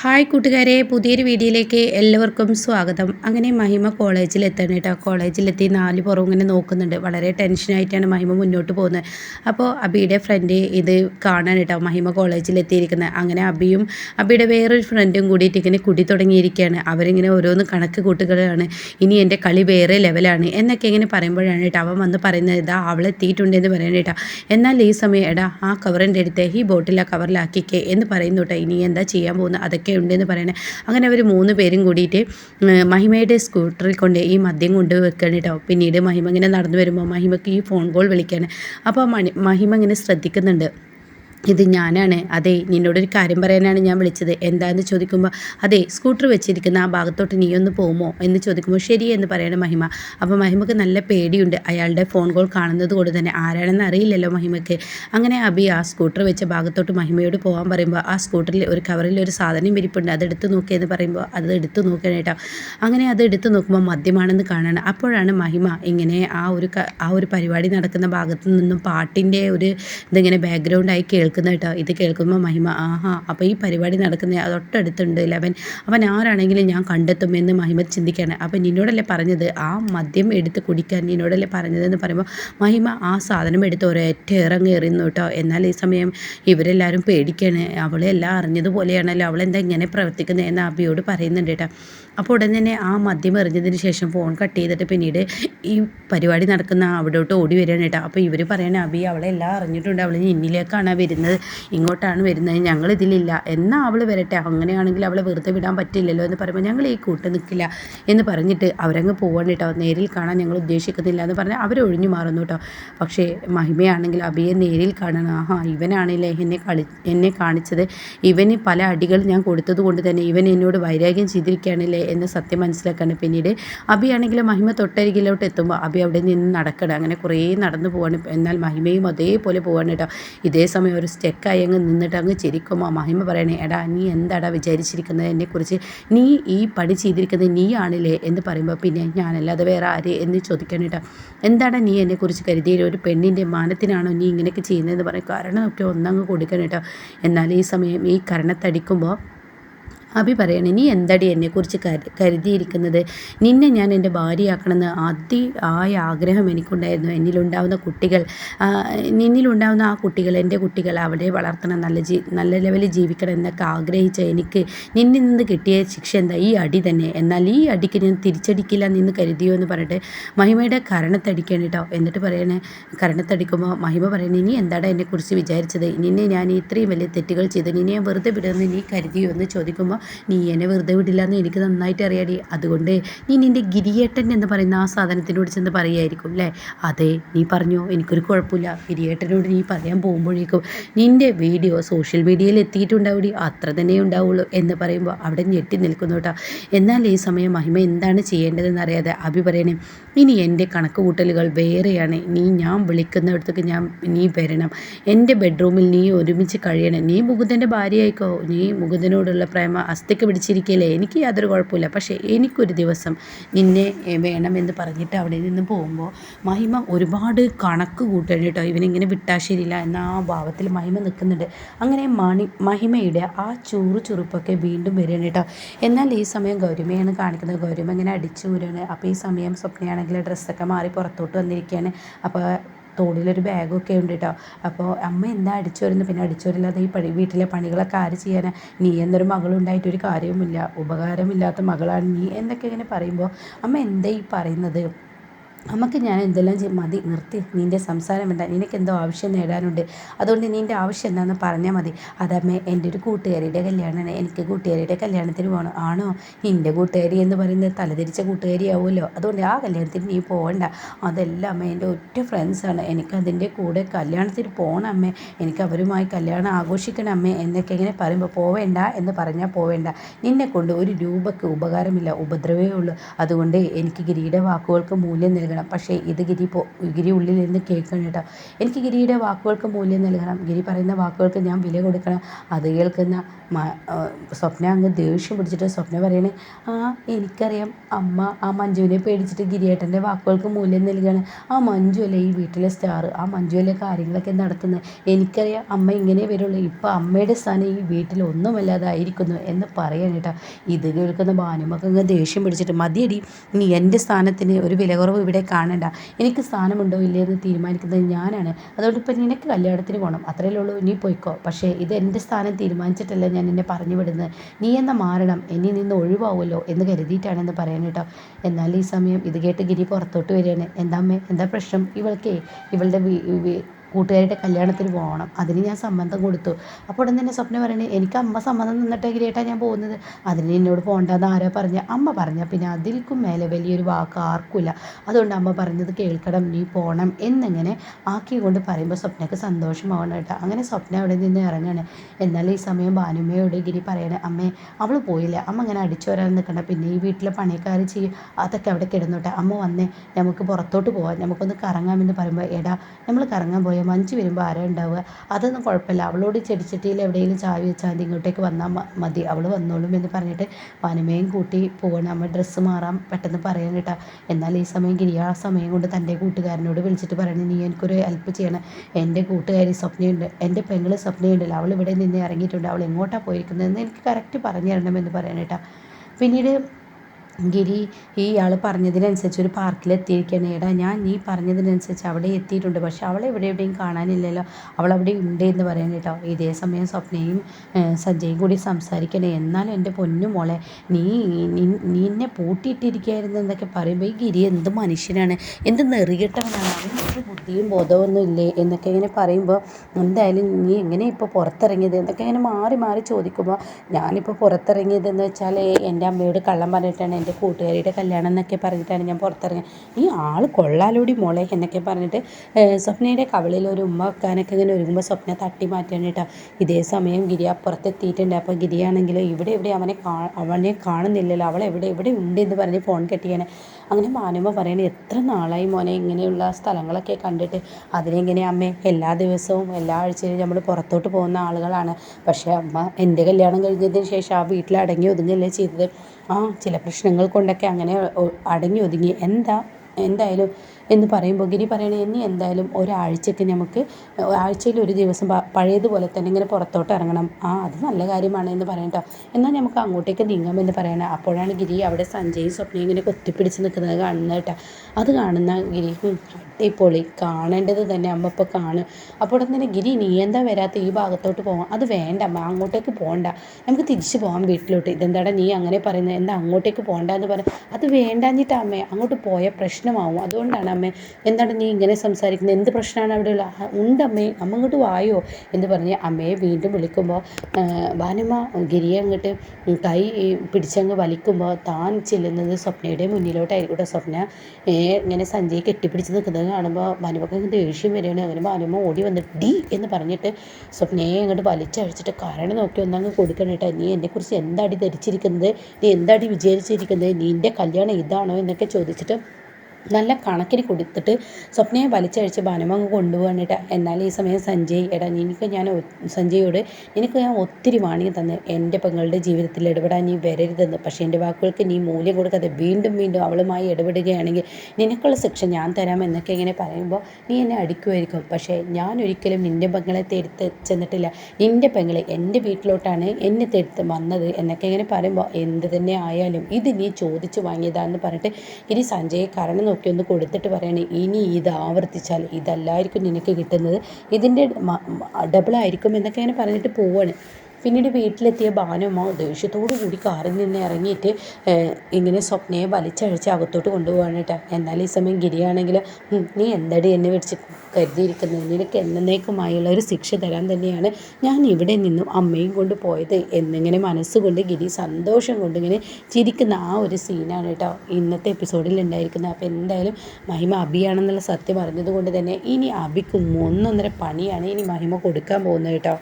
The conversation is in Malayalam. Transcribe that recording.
ഹായ് കൂട്ടുകാരെ പുതിയൊരു വീഡിയോയിലേക്ക് എല്ലാവർക്കും സ്വാഗതം. അങ്ങനെ മഹിമ കോളേജിൽ എത്തണം കേട്ടോ. കോളേജിലെത്തി നാല് പുറം ഇങ്ങനെ നോക്കുന്നുണ്ട്. വളരെ ടെൻഷനായിട്ടാണ് മഹിമ മുന്നോട്ട് പോകുന്നത്. അപ്പോൾ അബിയുടെ ഫ്രണ്ട് ഇത് കാണാൻ കേട്ടോ. മഹിമ കോളേജിൽ എത്തിയിരിക്കുന്നത്. അങ്ങനെ അബിയും അബിയുടെ വേറൊരു ഫ്രണ്ടും കൂടിയിട്ട് ഇങ്ങനെ കുടി തുടങ്ങിയിരിക്കുകയാണ്. അവരിങ്ങനെ ഓരോന്ന് കണക്ക് കൂട്ടുകളാണ് ഇനി എന്റെ കളി വേറെ ലെവലാണ് എന്നൊക്കെ ഇങ്ങനെ പറയുമ്പോഴാണ് കേട്ടോ അവൻ വന്ന് പറയുന്നത് ഇതാ അവളെത്തിയിട്ടുണ്ടെന്ന് പറയണ കേട്ടോ. എന്നാൽ ഈ സമയം എടാ ആ കവറിന്റെ അടുത്ത് ഈ ബോട്ടിൽ ആ കവറിലാക്കിക്കേ എന്ന് പറയുന്നു കേട്ടോ. ഇനി എന്താ ചെയ്യാൻ പോകുന്നത്? അതൊക്കെ ഒക്കെ ഉണ്ടെന്ന് പറയണേ. അങ്ങനെ അവർ മൂന്ന് പേരും കൂടിയിട്ട് മഹിമയുടെ സ്കൂട്ടറിൽ കൊണ്ട് ഈ മദ്യം കൊണ്ട് വെക്കണം കേട്ടോ പിന്നീട് മഹിമ ഇങ്ങനെ നടന്നു വരുമ്പോൾ മഹിമയ്ക്ക് ഈ ഫോൺ കോൾ വിളിക്കുകയാണ് അപ്പോൾ മഹിമ ഇങ്ങനെ ശ്രദ്ധിക്കുന്നുണ്ട്. ഇത് ഞാനാണ്. അതെ നിന്നോടൊരു കാര്യം പറയാനാണ് ഞാൻ വിളിച്ചത്. എന്താന്ന് ചോദിക്കുമ്പോൾ അതെ സ്കൂട്ടർ വെച്ചിരിക്കുന്ന ആ ഭാഗത്തോട്ട് നീ ഒന്ന് പോകുമോ എന്ന് ചോദിക്കുമ്പോൾ ശരി എന്ന് പറയണം മഹിമ. അപ്പോൾ മഹിമക്ക് നല്ല പേടിയുണ്ട്. അയാളുടെ ഫോൺ കോൾ കാണുന്നത് കൊണ്ട് തന്നെ. ആരാണെന്ന് അറിയില്ലല്ലോ മഹിമയ്ക്ക് അങ്ങനെ അബി ആ സ്കൂട്ടർ വെച്ച ഭാഗത്തോട്ട് മഹിമയോട് പോകാൻ പറയുമ്പോൾ ആ സ്കൂട്ടറിൽ ഒരു കവറിൽ ഒരു സാധനം ഇരിപ്പുണ്ട്. അത് എടുത്ത് നോക്കിയെന്ന് പറയുമ്പോൾ അത് എടുത്ത് നോക്കണേട്ടോ അങ്ങനെ അത് എടുത്ത് നോക്കുമ്പോൾ മദ്യമാണെന്ന് കാണണം. അപ്പോഴാണ് മഹിമ ഇങ്ങനെ ആ ഒരു ആ ഒരു പരിപാടി നടക്കുന്ന ഭാഗത്തു നിന്നും പാട്ടിന്റെ ഒരു ഇതിങ്ങനെ ബാക്ക്ഗ്രൗണ്ടായി കേൾക്കും കേൾക്കുന്ന കേട്ടോ. ഇത് കേൾക്കുമ്പോൾ മഹിമ ആഹാ അപ്പോൾ ഈ പരിപാടി നടക്കുന്ന തൊട്ടടുത്തുണ്ട് ലവൻ. അവൻ ആരാണെങ്കിലും ഞാൻ കണ്ടെത്തുമെന്ന് മഹിമ ചിന്തിക്കുകയാണ് അപ്പം നിന്നോടല്ലേ പറഞ്ഞത്? ആ മദ്യം എടുത്ത് കുടിക്കാൻ നിന്നോടല്ലേ പറഞ്ഞതെന്ന് പറയുമ്പോൾ മഹിമ ആ സാധനം എടുത്ത് ഒരൊറ്റ ഇറങ്ങി എറിയുന്നു കേട്ടോ. എന്നാൽ ഈ സമയം ഇവരെല്ലാവരും പേടിക്കുകയാണ് അവളെല്ലാം അറിഞ്ഞതുപോലെയാണല്ലോ. അവളെന്താ ഇങ്ങനെ പ്രവർത്തിക്കുന്നത് എന്ന് അബിയോട് പറയുന്നുണ്ട് കേട്ടോ. അപ്പോൾ ഉടൻ തന്നെ ആ മദ്യം എറിഞ്ഞതിന് ശേഷം ഫോൺ കട്ട് ചെയ്തിട്ട് പിന്നീട് ഈ പരിപാടി നടക്കുന്ന അവിടോട്ട് ഓടി വരികയാണ് കേട്ടോ. അപ്പോൾ ഇവർ പറയണേ അബി അവളെ എല്ലാം അറിഞ്ഞിട്ടുണ്ട്. അവൾ ഇന്നിലേക്കാണ് വരുന്നത്. ഇങ്ങോട്ടാണ് വരുന്നത്. ഞങ്ങൾ ഇതിലില്ല. എന്നാൽ അവൾ വരട്ടെ? അങ്ങനെയാണെങ്കിൽ അവളെ വെറുതെ വിടാൻ പറ്റില്ലല്ലോ എന്ന് പറയുമ്പോൾ ഞങ്ങൾ ഈ കൂട്ട് നിൽക്കില്ല എന്ന് പറഞ്ഞിട്ട് അവരങ്ങ് പോകണം കേട്ടോ. നേരിൽ കാണാൻ ഞങ്ങൾ ഉദ്ദേശിക്കുന്നില്ല എന്ന് പറഞ്ഞാൽ അവർ ഒഴിഞ്ഞു മാറുന്നു കേട്ടോ. പക്ഷേ മഹിമയാണെങ്കിൽ അബിയെ നേരിൽ കാണണം. ആഹാ ഇവനാണല്ലേ എന്നെ കളി എന്നെ കാണിച്ചത്. ഇവന് പല അടികൾ ഞാൻ കൊടുത്തത് കൊണ്ട് തന്നെ ഇവൻ എന്നോട് വൈരാഗ്യം ചെയ്തിരിക്കുകയാണല്ലേ? എന്ന് സത്യം മനസ്സിലാക്കാണ്. പിന്നീട് അബിയാണെങ്കിൽ മഹിമ തൊട്ടരികിലോട്ട് എത്തുമ്പോൾ അബി അവിടെ നിന്ന് നടക്കണം. അങ്ങനെ കുറേ നടന്നു പോവാണ്. എന്നാൽ മഹിമയും അതേപോലെ പോവാണ് കേട്ടോ ഇതേ സമയം ഒരു സ്റ്റെക്കായി അങ്ങ് നിന്നിട്ട് അങ്ങ് ചിരിക്കുമ്പോൾ മഹിമ പറയണേ എടാ നീ എന്താടാ വിചാരിച്ചിരിക്കുന്നത്? എന്നെക്കുറിച്ച് നീ ഈ പണി ചെയ്തിരിക്കുന്നത് നീ ആണില്ലേ? എന്ന് പറയുമ്പോൾ പിന്നെ ഞാനല്ലാതെ വേറെ ആര് എന്ന് ചോദിക്കണം കേട്ടോ എന്താണ് നീ എന്നെക്കുറിച്ച് കരുതിയത്? ഒരു പെണ്ണിന്റെ മാനത്തിനാണോ നീ ഇങ്ങനെയൊക്കെ ചെയ്യുന്നതെന്ന് പറയും കാരണം ഒക്കെ ഒന്നങ്ങ് കൊടുക്കണം കേട്ടോ എന്നാൽ ഈ സമയം ഈ കരണത്തടിക്കുമ്പോൾ അഭി പറയണേ നീ എന്തടി എന്നെക്കുറിച്ച് കരുതിയിരിക്കുന്നത്? നിന്നെ ഞാൻ എന്റെ ഭാര്യയാക്കണമെന്ന് അതി ആയ ആഗ്രഹം എനിക്കുണ്ടായിരുന്നു. എന്നിലുണ്ടാവുന്ന കുട്ടികൾ നിന്നിലുണ്ടാവുന്ന ആ കുട്ടികൾ എന്റെ കുട്ടികൾ അവരെ വളർത്തണം. നല്ല ജീ നല്ല ലെവലിൽ ജീവിക്കണം എന്നൊക്കെ ആഗ്രഹിച്ച എനിക്ക് നിന്നിൽ നിന്ന് കിട്ടിയ ശിക്ഷ എന്താ? ഈ അടി തന്നെ. എന്നാൽ ഈ അടിക്ക് ഞാൻ തിരിച്ചടിക്കില്ല നിന്ന് കരുതിയോ എന്ന് പറഞ്ഞിട്ട് മഹിമയുടെ കരണത്തടിക്കണം കേട്ടോ. എന്നിട്ട് പറയണേ കരണത്തടിക്കുമ്പോൾ മഹിമ പറയണേ ഇനി എന്താടാ എന്നെക്കുറിച്ച് വിചാരിച്ചത്? നിന്നെ ഞാൻ ഇത്രയും വലിയ തെറ്റുകൾ ചെയ്തു. നിന്നെ ഞാൻ വെറുതെ വിടുമെന്ന് നീ കരുതിയോ? എന്ന് ചോദിക്കുമ്പോൾ നീ എന്നെ വെറുതെ വിടില്ല എന്ന് എനിക്ക് നന്നായിട്ട് അറിയാടി. അതുകൊണ്ട് നീ നിന്റെ ഗിരിയേട്ടൻ എന്ന് പറയുന്ന ആ സാധനത്തിനോട് ചെന്ന് പറയുമായിരിക്കും അല്ലേ അതെ നീ പറഞ്ഞോ എനിക്കൊരു കുഴപ്പമില്ല. ഗിരിയേട്ടനോട് നീ പറയാൻ പോകുമ്പോഴേക്കും നിന്റെ വീഡിയോ സോഷ്യൽ മീഡിയയിൽ എത്തിയിട്ടുണ്ടാവുടി. അത്ര തന്നെ ഉണ്ടാവുള്ളൂ എന്ന് പറയുമ്പോൾ അവിടെ ഞെട്ടി നിൽക്കുന്നു കേട്ടോ. എന്നാൽ ഈ സമയം മഹിമ എന്താണ് ചെയ്യേണ്ടതെന്ന് അറിയാതെ അഭി പറയണേ ഇനി എന്റെ കണക്ക് കൂട്ടലുകൾ വേറെയാണ്. നീ ഞാൻ വിളിക്കുന്നിടത്തേക്ക് ഞാൻ നീ വരണം. എന്റെ ബെഡ്റൂമിൽ നീ ഒരുമിച്ച് കഴിയണം. നീ മുകുന്ദന്റെ ഭാര്യയായിക്കോ? നീ മുകുന്ദനോടുള്ള പ്രേമ അസ്ഥിക്ക് പിടിച്ചിരിക്കില്ലേ? എനിക്ക് യാതൊരു കുഴപ്പമില്ല പക്ഷേ എനിക്കൊരു ദിവസം നിന്നെ വേണമെന്ന് പറഞ്ഞിട്ട് അവിടെ നിന്ന് പോകുമ്പോൾ മഹിമ ഒരുപാട് കണക്ക് കൂട്ടണം കേട്ടോ. ഇവനിങ്ങനെ വിട്ടാൽ ശരിയില്ല എന്ന ആ ഭാവത്തിൽ മഹിമ നിൽക്കുന്നുണ്ട്. അങ്ങനെ മണി മഹിമയുടെ ആ ചൂറു ചുറുപ്പൊക്കെ വീണ്ടും വരികയാണ് കേട്ടോ. എന്നാൽ ഈ സമയം ഗൗരിമയാണ് കാണിക്കുന്നത്. ഗൗരിമ ഇങ്ങനെ അടിച്ചു വരികയാണ് അപ്പോൾ ഈ സമയം സ്വപ്നയാണെങ്കിൽ ഡ്രസ്സൊക്കെ മാറി പുറത്തോട്ട് വന്നിരിക്കുകയാണ്. അപ്പോൾ തോളിലൊരു ബാഗൊക്കെ ഉണ്ട് കേട്ടോ അപ്പോൾ അമ്മ എന്താ അടിച്ചു വരുന്നത് പിന്നെ അടിച്ചു വരില്ലാതെ ഈ പണി വീട്ടിലെ പണികളൊക്കെ ആര് ചെയ്യാനാ? നീ എന്നൊരു മകളുണ്ടായിട്ട് ഒരു കാര്യവുമില്ല. ഉപകാരമില്ലാത്ത മകളാണ് നീ. എന്നൊക്കെ ഇങ്ങനെ പറയുമ്പോൾ അമ്മ എന്താ ഈ പറയുന്നത്? നമുക്ക് ഞാൻ എന്തെല്ലാം ചെയ്യും മതി നിർത്തി. നിന്റെ സംസാരം വേണ്ട. നിനക്കെന്തോ ആവശ്യം നേടാനുണ്ട്. അതുകൊണ്ട് നിന്റെ ആവശ്യം എന്താണെന്ന് പറഞ്ഞാൽ മതി. അതമ്മേ എന്റെ ഒരു കൂട്ടുകാരിയുടെ കല്യാണമാണ് എനിക്ക് കൂട്ടുകാരിയുടെ കല്യാണത്തിന് പോകണം ആണോ? നിന്റെ കൂട്ടുകാരി എന്ന് പറയുന്നത് തലതിരിച്ച കൂട്ടുകാരിയാവുമല്ലോ. അതുകൊണ്ട് ആ കല്യാണത്തിന് നീ പോകണ്ട അതെല്ലാം അമ്മ എന്റെ ഒറ്റ ഫ്രണ്ട്സാണ് എനിക്ക് അതിന്റെ കൂടെ കല്യാണത്തിന് പോകണം അമ്മേ. എനിക്ക് അവരുമായി കല്യാണം ആഘോഷിക്കണം അമ്മേ. എന്നൊക്കെ ഇങ്ങനെ പറയുമ്പോൾ പോവേണ്ട എന്ന് പറഞ്ഞാൽ പോവേണ്ട. നിന്നെ കൊണ്ട് ഒരു രൂപയ്ക്ക് ഉപകാരമില്ല. ഉപദ്രവേ ഉള്ളൂ. അതുകൊണ്ട് എനിക്ക് ഗിരിയുടെ വാക്കുകൾക്ക് മൂല്യം നൽകണം. നൽകണം പക്ഷേ ഇത് ഗിരി പോ ഗിരി ഉള്ളിലിരുന്ന് കേൾക്കണം കേട്ടോ. എനിക്ക് ഗിരിയുടെ വാക്കുകൾക്ക് മൂല്യം നൽകണം. ഗിരി പറയുന്ന വാക്കുകൾക്ക് ഞാൻ വില കൊടുക്കണം. അത് കേൾക്കുന്ന സ്വപ്ന അങ്ങ് ദേഷ്യം പിടിച്ചിട്ട് സ്വപ്ന പറയണേ ആ എനിക്കറിയാം. അമ്മ ആ മഞ്ജുവിനെ പേടിച്ചിട്ട് ഗിരിയേട്ടന്റെ വാക്കുകൾക്ക് മൂല്യം നൽകുകയാണ് ആ മഞ്ജു അല്ലേ ഈ വീട്ടിലെ സ്റ്റാർ ആ മഞ്ജു അല്ലേ കാര്യങ്ങളൊക്കെ നടത്തുന്നത്? എനിക്കറിയാം അമ്മ ഇങ്ങനെ വരുള്ളൂ. ഇപ്പം അമ്മയുടെ സ്ഥാനം ഈ വീട്ടിൽ ഒന്നുമല്ലാതായിരിക്കുന്നു എന്ന് പറയാൻ കേട്ടോ. ഇത് കേൾക്കുന്ന ഭാനുമൊക്കെ അങ്ങ് ദേഷ്യം പിടിച്ചിട്ട് മതിയടി നീ എന്റെ സ്ഥാനത്തിന് ഒരു വില കുറവ് ഇവിടെ കാണണ്ട. എനിക്ക് സ്ഥാനമുണ്ടോ ഇല്ലേ എന്ന് തീരുമാനിക്കുന്നത് ഞാനാണ്. അതുകൊണ്ട് ഇപ്പം നിനക്ക് കല്യാണത്തിന് പോകണം അത്രയല്ലേ ഉള്ളൂ നീ പോയിക്കോ. പക്ഷേ ഇത് എന്റെ സ്ഥാനം തീരുമാനിച്ചിട്ടല്ല ഞാൻ എന്നെ പറഞ്ഞു വിടുന്നത്. നീ എന്ന മാറണം? എന്നിൽ നിന്ന് ഒഴിവാവുമല്ലോ എന്ന് കരുതിയിട്ടാണെന്ന് പറയാൻ കേട്ടോ. എന്നാൽ ഈ സമയം ഇത് കേട്ട് ഗിരി പുറത്തോട്ട് വരികയാണ്. എന്താ അമ്മേ? എന്താ പ്രശ്നം? ഇവൾക്കേ? ഇവളുടെ കൂട്ടുകാരുടെ കല്യാണത്തിന് പോകണം. അതിന് ഞാൻ സമ്മതം കൊടുത്തു. അപ്പോൾ ഉടൻ തന്നെ സ്വപ്നം പറയണേ എനിക്ക് അമ്മ സമ്മതം നിന്നിട്ടെങ്കിലായിട്ടാണ് ഞാൻ പോകുന്നത്? അതിന് എന്നോട് പോകണ്ടെന്ന് ആരാ പറഞ്ഞ? അമ്മ പറഞ്ഞ. പിന്നെ അതിൽക്കും മേലെ വലിയൊരു വാക്ക് ആർക്കില്ല അതുകൊണ്ട് അമ്മ പറഞ്ഞത് കേൾക്കണം നീ പോകണം എന്നിങ്ങനെ ആക്കിക്കൊണ്ട് പറയുമ്പോൾ സ്വപ്നക്ക് സന്തോഷമാവണം കേട്ടോ. അങ്ങനെ സ്വപ്ന അവിടെ നിന്ന് ഇറങ്ങാണ്. എന്നാൽ ഈ സമയം ഭാനുമ്മയോട് ഗിരി പറയണേ അമ്മേ അവൾ പോയില്ല. അമ്മ അങ്ങനെ അടിച്ചു വരാൻ നിൽക്കണ്ട പിന്നെ ഈ വീട്ടിലെ പണിക്കാർ ചെയ്യും. അതൊക്കെ അവിടെ കിടന്നോട്ടെ. അമ്മ വന്നേ നമുക്ക് പുറത്തോട്ട് പോവാം. നമുക്കൊന്ന് കറങ്ങാമെന്ന് പറയുമ്പോൾ എടാ നമ്മൾ കറങ്ങാൻ പോയാൽ മഞ്ചു വരുമ്പോൾ ആരാ ഉണ്ടാവുക? അതൊന്നും കുഴപ്പമില്ല. അവളോട് ചെടിച്ചട്ടിയിൽ എവിടെയെങ്കിലും ചായ വെച്ചാൽ മതി. ഇങ്ങോട്ടേക്ക് വന്നാൽ മതി. അവൾ വന്നോളും എന്ന് പറഞ്ഞിട്ട് വനമയും കൂട്ടി പോകണം നമ്മൾ ഡ്രസ്സ് മാറാൻ പെട്ടെന്ന് പറയാൻ കേട്ടാ. എന്നാൽ ഈ സമയം ഗിരി ആ സമയം കൊണ്ട് തന്റെ കൂട്ടുകാരനോട് വിളിച്ചിട്ട് പറയണേ നീ എനിക്കൊരു ഹെൽപ്പ് ചെയ്യണം. എന്റെ കൂട്ടുകാരി സ്വപ്നയുണ്ട്. എന്റെ പെങ്ങൾ സ്വപ്നയുണ്ടല്ലോ. അവൾ ഇവിടെ നിന്ന് ഇറങ്ങിയിട്ടുണ്ട്. അവൾ എങ്ങോട്ടാണ് പോയിരിക്കുന്നതെന്ന് എനിക്ക് കറക്റ്റ് പറഞ്ഞു തരണമെന്ന് പറയാനേട്ടാ പിന്നീട് ഗിരി ആൾ പറഞ്ഞതിനനുസരിച്ച് ഒരു പാർക്കിൽ എത്തിയിരിക്കുകയാണ് എടാ ഞാൻ നീ പറഞ്ഞതിനനുസരിച്ച് അവിടെ എത്തിയിട്ടുണ്ട്. പക്ഷെ അവളെ എവിടെ എവിടെയും കാണാനില്ലല്ലോ. അവൾ അവിടെ ഉണ്ട് എന്ന് പറയാൻ കേട്ടോ. ഇതേ സമയം സ്വപ്നയും സഞ്ജയും കൂടി സംസാരിക്കണേ. എന്നാലും എന്റെ പൊന്നു മോളെ നീ നിന്നെ പൂട്ടിയിട്ടിരിക്കുകയായിരുന്നു എന്നൊക്കെ പറയുമ്പോൾ ഈ ഗിരി എന്ത് മനുഷ്യനാണ്? എന്ത് നെറികെട്ടവനാണ്? അവന് ബുദ്ധിയും ബോധമൊന്നും ഇല്ലേ? എന്നൊക്കെ ഇങ്ങനെ പറയുമ്പോൾ എന്തായാലും നീ എങ്ങനെ ഇപ്പോൾ പുറത്തിറങ്ങിയത്? എന്നൊക്കെ ഇങ്ങനെ മാറി മാറി ചോദിക്കുമ്പോൾ ഞാനിപ്പോൾ പുറത്തിറങ്ങിയതെന്ന് വെച്ചാൽ എന്റെ അമ്മയോട് കള്ളം പറഞ്ഞിട്ടാണ് എന്റെ കൂട്ടുകാരിയുടെ കല്യാണം എന്നൊക്കെ പറഞ്ഞിട്ടാണ് ഞാൻ പുറത്തിറങ്ങിയത്. ഈ ആൾ കൊള്ളാലോടി മോളെ എന്നൊക്കെ പറഞ്ഞിട്ട് സ്വപ്നയുടെ കവളിൽ ഒരു ഉമ്മ വെക്കാനൊക്കെ ഇങ്ങനെ ഒരുങ്ങുമ്പോൾ സ്വപ്ന തട്ടി മാറ്റാൻ കേട്ടോ ഇതേ സമയം ഗിരി അപ്പുറത്തെത്തിയിട്ടുണ്ട്. അപ്പോൾ ഗിരിയാണെങ്കിൽ ഇവിടെ എവിടെ അവനെ അവനെ കാണുന്നില്ലല്ലോ. അവൾ എവിടെ എവിടെ ഉണ്ട് എന്ന് പറഞ്ഞ് ഫോൺ കെട്ടിയാണ് അങ്ങനെ മാനുമ്മ പറയണ എത്ര നാളായി മോനെ ഇങ്ങനെയുള്ള സ്ഥലങ്ങളൊക്കെ കണ്ടിട്ട്? അതിനെങ്ങനെ അമ്മേ എല്ലാ ദിവസവും എല്ലാ ആഴ്ചയിലും നമ്മൾ പുറത്തോട്ട് പോകുന്ന ആളുകളാണ്. പക്ഷേ അമ്മ എന്റെ കല്യാണം കഴിഞ്ഞതിന് ശേഷം ആ വീട്ടിൽ അടങ്ങി ഒതുങ്ങല്ലേ ചെയ്തത്? ആ ചില പ്രശ്നങ്ങൾ കൊണ്ടൊക്കെ അങ്ങനെ അടങ്ങി ഒതുങ്ങി. എന്താ? എന്തായാലും എന്ന് പറയുമ്പോൾ ഗിരി പറയണേ ഇനി എന്തായാലും ഒരാഴ്ചയ്ക്ക് നമുക്ക് ആഴ്ചയിൽ ഒരു ദിവസം പഴയതുപോലെ തന്നെ ഇങ്ങനെ പുറത്തോട്ട് ഇറങ്ങണം. ആ അത് നല്ല കാര്യമാണ് എന്ന് പറയട്ടോ എന്നാൽ നമുക്ക് അങ്ങോട്ടേക്ക് നീങ്ങാം എന്ന് പറയണം അപ്പോഴാണ് ഗിരി അവിടെ സഞ്ജയും സ്വപ്നയും ഇങ്ങനെ കൊത്തിപ്പിടിച്ച് നിൽക്കുന്നത് കാണുന്നത് കേട്ടോ അത് കാണുന്ന ഗിരി അടിപൊളി. കാണേണ്ടത് തന്നെ അമ്മ ഇപ്പോൾ കാണും. അപ്പോൾ തന്നെ ഗിരി നീ എന്താ വരാത്ത? ഈ ഭാഗത്തോട്ട് പോകാം അത് വേണ്ട അമ്മ. അങ്ങോട്ടേക്ക് പോകണ്ട നമുക്ക് തിരിച്ചു പോകാം വീട്ടിലോട്ട്. ഇതെന്താടാ നീ അങ്ങനെ പറയുന്നത് എന്താ അങ്ങോട്ടേക്ക് പോകണ്ട എന്ന് പറയും അത് വേണ്ടാഞ്ഞിട്ട് അമ്മേ. അങ്ങോട്ട് പോയ പ്രശ്നമാവും. അതുകൊണ്ടാണ് അമ്മേ. എന്താണ് നീ ഇങ്ങനെ സംസാരിക്കുന്നത് എന്ത് പ്രശ്നമാണ് അവിടെ ഉള്ള? ഉണ്ടമ്മേ അമ്മ. ഇങ്ങോട്ട് വായോ? എന്ന് പറഞ്ഞ് അമ്മയെ വീണ്ടും വിളിക്കുമ്പോൾ ഭാനമ്മ ഗിരിയെ അങ്ങോട്ട് കൈ പിടിച്ചങ്ങ് വലിക്കുമ്പോൾ താൻ ചെല്ലുന്നത് സ്വപ്നയുടെ മുന്നിലോട്ടായിരിക്കും സ്വപ്ന. ഇങ്ങനെ സഞ്ജയ് കെട്ടിപ്പിടിച്ച് നിൽക്കുന്നത്. കാണുമ്പോൾ ഭാനുമക്ക് ദേഷ്യം വരികയാണ്. അങ്ങനെ ഭാനുമ ഓടി വന്നിട്ട് ഡി എന്ന് പറഞ്ഞിട്ട് സ്വപ്നയെ അങ്ങോട്ട് വലിച്ചഴിച്ചിട്ട് കാരണം നോക്കി ഒന്നങ്ങ് കൊടുക്കണം കേട്ടോ. നീ എന്നെക്കുറിച്ച് എന്താടി ധരിച്ചിരിക്കുന്നത്? നീ എന്താടി വിചാരിച്ചിരിക്കുന്നത്? നിന്റെ കല്യാണം ഇതാണോ? എന്നൊക്കെ ചോദിച്ചിട്ട് നല്ല കണക്കിന് കൊടുത്തിട്ട് സ്വപ്നയെ വലിച്ചഴിച്ച് ഭാനുമങ്ങ് കൊണ്ടുപോകാനിട്ട് എന്നാൽ ഈ സമയം സഞ്ജയ് എടാ എനിക്ക് ഞാൻ സഞ്ജയോട് എനിക്ക് ഞാൻ ഒത്തിരി വാണിംഗ് തന്ന്. എന്റെ പെങ്ങളുടെ ജീവിതത്തിൽ ഇടപെടാൻ നീ വരരുതെന്ന്. പക്ഷേ എന്റെ വാക്കുകൾക്ക് നീ മൂല്യം കൊടുക്കാതെ വീണ്ടും വീണ്ടും അവളുമായി ഇടപെടുകയാണെങ്കിൽ നിനക്കുള്ള ശിക്ഷ ഞാൻ തരാമെന്നൊക്കെ ഇങ്ങനെ പറയുമ്പോൾ നീ എന്നെ അടിക്കുമായിരിക്കും. പക്ഷേ ഞാൻ ഒരിക്കലും നിന്റെ പെങ്ങളെ തേടുത്ത് ചെന്നിട്ടില്ല. നിന്റെ പെങ്ങളെ എന്റെ വീട്ടിലോട്ടാണ് എന്നെ തേടുത്ത് വന്നത് എന്നൊക്കെ ഇങ്ങനെ പറയുമ്പോൾ എന്ത് തന്നെ ആയാലും ഇത് നീ ചോദിച്ചു വാങ്ങിയതാണെന്ന് പറഞ്ഞിട്ട് ഇനി സഞ്ജയെ കാരണം നോക്കി ഒന്ന് കൊടുത്തിട്ട് പറയണേ ഇനി ഇത് ആവർത്തിച്ചാൽ ഇതല്ലായിരിക്കും നിനക്ക് കിട്ടുന്നത്. ഇതിന്റെ ഡബിളായിരിക്കും എന്നൊക്കെ ഇങ്ങനെ പറഞ്ഞിട്ട് പോവാണ്. പിന്നീട് വീട്ടിലെത്തിയ ഭാനുമ്മ ദേഷ്യത്തോടു കൂടി കാറിൽ നിന്ന് ഇറങ്ങിയിട്ട് ഇങ്ങനെ സ്വപ്നയെ വലിച്ചഴിച്ച് അകത്തോട്ട് കൊണ്ടുപോകാണ് കേട്ടോ എന്നാൽ ഈ സമയം ഗിരിയാണെങ്കിൽ നീ എന്തടി എന്നെ വെച്ച് കരുതിയിരിക്കുന്നത്? നിനക്ക് എന്നേക്കുമായുള്ള ഒരു ശിക്ഷ തരാൻ തന്നെയാണ് ഞാൻ ഇവിടെ നിന്നും അമ്മയും കൊണ്ട് പോയത്. എന്നിങ്ങനെ മനസ്സുകൊണ്ട് ഗിരി സന്തോഷം കൊണ്ട് ഇങ്ങനെ ചിരിക്കുന്ന ആ ഒരു സീനാണ് കേട്ടോ ഇന്നത്തെ എപ്പിസോഡിൽ ഉണ്ടായിരിക്കുന്നത്. അപ്പോൾ എന്തായാലും മഹിമ അബിയാണെന്നുള്ള സത്യം അറിഞ്ഞതുകൊണ്ട് തന്നെ ഇനി അബിക്ക് ഒന്നൊന്നര പണിയാണ് ഇനി മഹിമ കൊടുക്കാൻ പോകുന്നത് കേട്ടോ